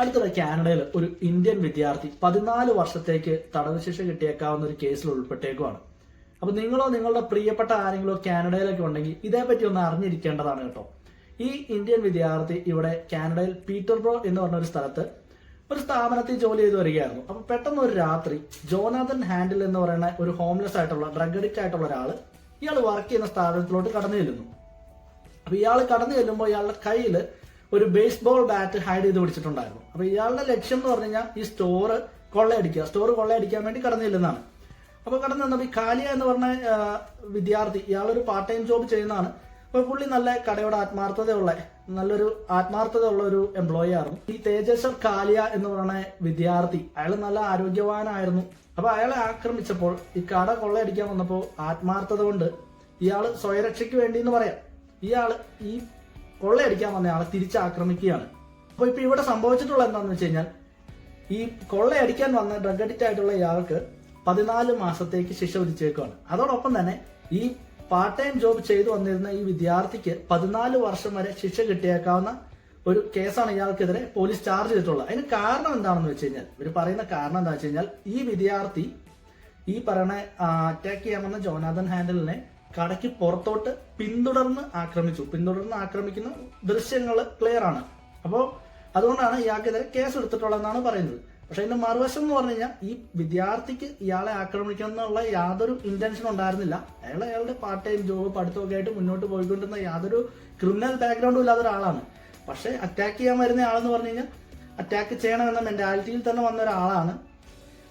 അടുത്തിടെ കാനഡയിൽ ഒരു ഇന്ത്യൻ വിദ്യാർത്ഥി പതിനാല് വർഷത്തേക്ക് തടവ് ശിക്ഷ കിട്ടിയേക്കാവുന്ന ഒരു കേസിൽ ഉൾപ്പെട്ടേക്കുവാണ്. അപ്പൊ നിങ്ങളോ നിങ്ങളുടെ പ്രിയപ്പെട്ട ആരെങ്കിലോ കാനഡയിലൊക്കെ ഉണ്ടെങ്കിൽ ഇതേപ്പറ്റി ഒന്ന് അറിഞ്ഞിരിക്കേണ്ടതാണ് കേട്ടോ. ഈ ഇന്ത്യൻ വിദ്യാർത്ഥി ഇവിടെ കാനഡയിൽ പീറ്റർബ്രോ എന്ന് പറഞ്ഞ ഒരു സ്ഥലത്ത് ഒരു സ്ഥാപനത്തിൽ ജോലി ചെയ്ത് വരികയായിരുന്നു. അപ്പൊ പെട്ടെന്ന് ഒരു രാത്രി ജോനാഥൻ ഹാൻഡിൽ എന്ന് പറയുന്ന ഒരു ഹോംലെസ് ആയിട്ടുള്ള ഡ്രഗ് അഡിക്റ്റ് ആയിട്ടുള്ള ഒരാൾ ഇയാൾ വർക്ക് ചെയ്യുന്ന സ്ഥാപനത്തിലോട്ട് കടന്നു ചെല്ലുന്നു. അപ്പൊ ഇയാൾ കടന്നു ചെല്ലുമ്പോൾ ഇയാളുടെ കയ്യിൽ ഒരു ബേസ്ബോൾ ബാറ്റ് ഹൈഡ് ചെയ്ത് പിടിച്ചിട്ടുണ്ടായിരുന്നു. അപ്പൊ ഇയാളുടെ ലക്ഷ്യം എന്ന് പറഞ്ഞു കഴിഞ്ഞാൽ ഈ സ്റ്റോർ കൊള്ളയടിക്കുക. സ്റ്റോർ കൊള്ളയടിക്കാൻ വേണ്ടി കടന്നു ചെല്ലുന്നതാണ് അപ്പൊ കടന്നു വന്നപ്പോൾ ഈ കാലിയ എന്ന് പറഞ്ഞ വിദ്യാർത്ഥി ഇയാളൊരു പാർട്ട് ടൈം ജോബ് ചെയ്യുന്നതാണ്. അപ്പൊ പുള്ളി നല്ല കടയുടെ ആത്മാർത്ഥതയുള്ള നല്ലൊരു ആത്മാർത്ഥതയുള്ള ഒരു എംപ്ലോയി ആയിരുന്നു. ഈ തേജസ്വർ കാലിയ എന്ന് പറയുന്ന വിദ്യാർത്ഥി അയാൾ നല്ല ആരോഗ്യവാനായിരുന്നു. അപ്പൊ അയാളെ ആക്രമിച്ചപ്പോൾ ഈ കട കൊള്ളയടിക്കാൻ വന്നപ്പോൾ ആത്മാർത്ഥത കൊണ്ട് ഇയാൾ സ്വയരക്ഷയ്ക്ക് വേണ്ടി എന്ന് പറയാം. ഇയാൾ ഈ കൊള്ളയടിക്കാൻ വന്നയാളെ തിരിച്ചാക്രമിക്കുകയാണ്. അപ്പൊ ഇപ്പൊ ഇവിടെ സംഭവിച്ചിട്ടുള്ള എന്താണെന്ന് വെച്ച് കഴിഞ്ഞാൽ ഈ കൊള്ളയടിക്കാൻ വന്ന ഡ്രഗ് അഡിക്റ്റ് ആയിട്ടുള്ള ഇയാൾക്ക് പതിനാല് മാസത്തേക്ക് ശിക്ഷ വിധിച്ചേക്കുവാണ്. അതോടൊപ്പം തന്നെ ഈ പാർട്ട് ടൈം ജോബ് ചെയ്തു വന്നിരുന്ന ഈ വിദ്യാർത്ഥിക്ക് പതിനാല് വർഷം വരെ ശിക്ഷ കിട്ടിയേക്കാവുന്ന ഒരു കേസാണ് ഇയാൾക്കെതിരെ പോലീസ് ചാർജ് ചെയ്തിട്ടുള്ളത്. അതിന് കാരണം എന്താണെന്ന് വെച്ച് കഴിഞ്ഞാൽ ഇവർ പറയുന്ന കാരണം എന്താ വെച്ച് കഴിഞ്ഞാൽ ഈ വിദ്യാർത്ഥി ഈ പറയണ അറ്റാക്ക് ചെയ്യാമെന്ന ജോനാഥൻ ഹാൻഡലിനെ കടയ്ക്ക് പുറത്തോട്ട് പിന്തുടർന്ന് ആക്രമിച്ചു. പിന്തുടർന്ന് ആക്രമിക്കുന്ന ദൃശ്യങ്ങൾ ക്ലിയർ ആണ്. അപ്പോൾ അതുകൊണ്ടാണ് ഇയാൾക്കെതിരെ കേസ് എടുത്തിട്ടുള്ളതെന്നാണ് പറയുന്നത്. പക്ഷെ ഇതിന്റെ മറുവശം എന്ന് പറഞ്ഞു കഴിഞ്ഞാൽ ഈ വിദ്യാർത്ഥിക്ക് ഇയാളെ ആക്രമിക്കണം എന്നുള്ള യാതൊരു ഇന്റൻഷൻ ഉണ്ടായിരുന്നില്ല. അയാൾ അയാളുടെ പാർട്ട് ടൈം ജോബ് പഠിത്തമൊക്കെ ആയിട്ട് മുന്നോട്ട് പോയിക്കൊണ്ടിരുന്ന യാതൊരു ക്രിമിനൽ ബാക്ക്ഗ്രൗണ്ടും ഇല്ലാത്ത ഒരാളാണ്. പക്ഷെ അറ്റാക്ക് ചെയ്യാൻ വരുന്ന ആളെന്ന് പറഞ്ഞു കഴിഞ്ഞാൽ അറ്റാക്ക് ചെയ്യണമെന്ന മെന്റാലിറ്റിയിൽ തന്നെ വന്ന ഒരാളാണ്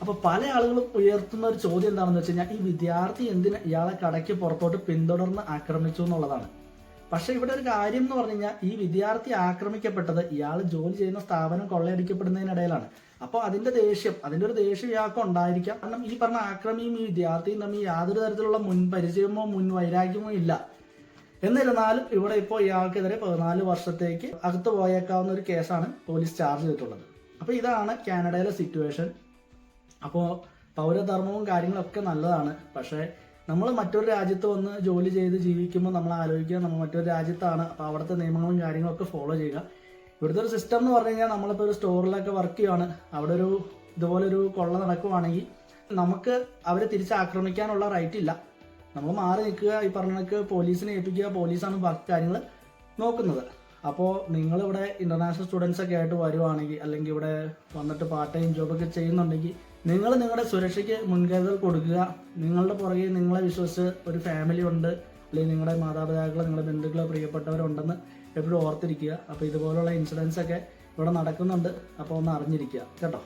അപ്പൊ പല ആളുകളും ഉയർത്തുന്ന ഒരു ചോദ്യം എന്താണെന്ന് വെച്ച് കഴിഞ്ഞാൽ ഈ വിദ്യാർത്ഥി എന്തിന് ഇയാളെ കടയ്ക്ക് പുറത്തോട്ട് പിന്തുടർന്ന് ആക്രമിച്ചു എന്നുള്ളതാണ്. പക്ഷെ ഇവിടെ ഒരു കാര്യം എന്ന് പറഞ്ഞു കഴിഞ്ഞാൽ ഈ വിദ്യാർത്ഥി ആക്രമിക്കപ്പെട്ടത് ഇയാൾ ജോലി ചെയ്യുന്ന സ്ഥാപനം കൊള്ളയടിക്കപ്പെടുന്നതിനിടയിലാണ്. അപ്പോൾ അതിന്റെ ദേഷ്യം അതിന്റെ ഒരു ദേഷ്യം ഇയാൾക്ക് ഉണ്ടായിരിക്കാം. കാരണം ഈ പറഞ്ഞ ആക്രമിയും ഈ വിദ്യാർത്ഥിയും തമ്മിൽ യാതൊരു തരത്തിലുള്ള മുൻ പരിചയമോ മുൻ വൈരാഗ്യമോ ഇല്ല. എന്നിരുന്നാലും ഇവിടെ ഇപ്പോൾ ഇയാൾക്കെതിരെ പതിനാല് വർഷത്തേക്ക് അകത്ത് പോയേക്കാവുന്ന ഒരു കേസാണ് പോലീസ് ചാർജ് ചെയ്തിട്ടുള്ളത്. അപ്പോൾ ഇതാണ് കാനഡയിലെ സിറ്റുവേഷൻ അപ്പോൾ പൗരധർമ്മവും കാര്യങ്ങളൊക്കെ നല്ലതാണ്. പക്ഷേ നമ്മൾ മറ്റൊരു രാജ്യത്ത് വന്ന് ജോലി ചെയ്ത് ജീവിക്കുമ്പോൾ നമ്മൾ ആലോചിക്കുക നമ്മൾ മറ്റൊരു രാജ്യത്താണ്. അപ്പോൾ അവിടുത്തെ നിയമങ്ങളും കാര്യങ്ങളൊക്കെ ഫോളോ ചെയ്യുക. ഇവിടുത്തെ ഒരു സിസ്റ്റം എന്ന് പറഞ്ഞു കഴിഞ്ഞാൽ നമ്മളിപ്പോൾ ഒരു സ്റ്റോറിലൊക്കെ വർക്ക് ചെയ്യുകയാണ് അവിടെ ഒരു ഇതുപോലെ ഒരു കൊള്ള നടക്കുവാണെങ്കിൽ നമുക്ക് അവരെ തിരിച്ച് ആക്രമിക്കാനുള്ള റൈറ്റ് ഇല്ല. നമ്മൾ മാറി നിൽക്കുക ഈ പറഞ്ഞ പോലീസിനെ ഏൽപ്പിക്കുക പോലീസാണ് ബാക്കി കാര്യങ്ങൾ നോക്കുന്നത്. അപ്പോൾ നിങ്ങളിവിടെ ഇന്റർനാഷണൽ സ്റ്റുഡൻസ് ഒക്കെ ആയിട്ട് വരുവാണെങ്കിൽ അല്ലെങ്കിൽ ഇവിടെ വന്നിട്ട് പാർട്ട് ടൈം ജോബൊക്കെ ചെയ്യുന്നുണ്ടെങ്കിൽ നിങ്ങൾ നിങ്ങളുടെ സുരക്ഷയ്ക്ക് മുൻകരുതൽ കൊടുക്കുക. നിങ്ങളുടെ പുറകെ നിങ്ങളെ വിശ്വസിച്ച് ഒരു ഫാമിലി ഉണ്ട് അല്ലെങ്കിൽ നിങ്ങളുടെ മാതാപിതാക്കൾ നിങ്ങളുടെ ബന്ധുക്കൾ പ്രിയപ്പെട്ടവരുണ്ടെന്ന് എപ്പോഴും ഓർത്തിരിക്കുക. അപ്പോൾ ഇതുപോലുള്ള ഇൻസിഡൻസ് ഒക്കെ ഇവിടെ നടക്കുന്നുണ്ട്. അപ്പോൾ ഒന്ന് അറിഞ്ഞിരിക്കുക. കേട്ടോ?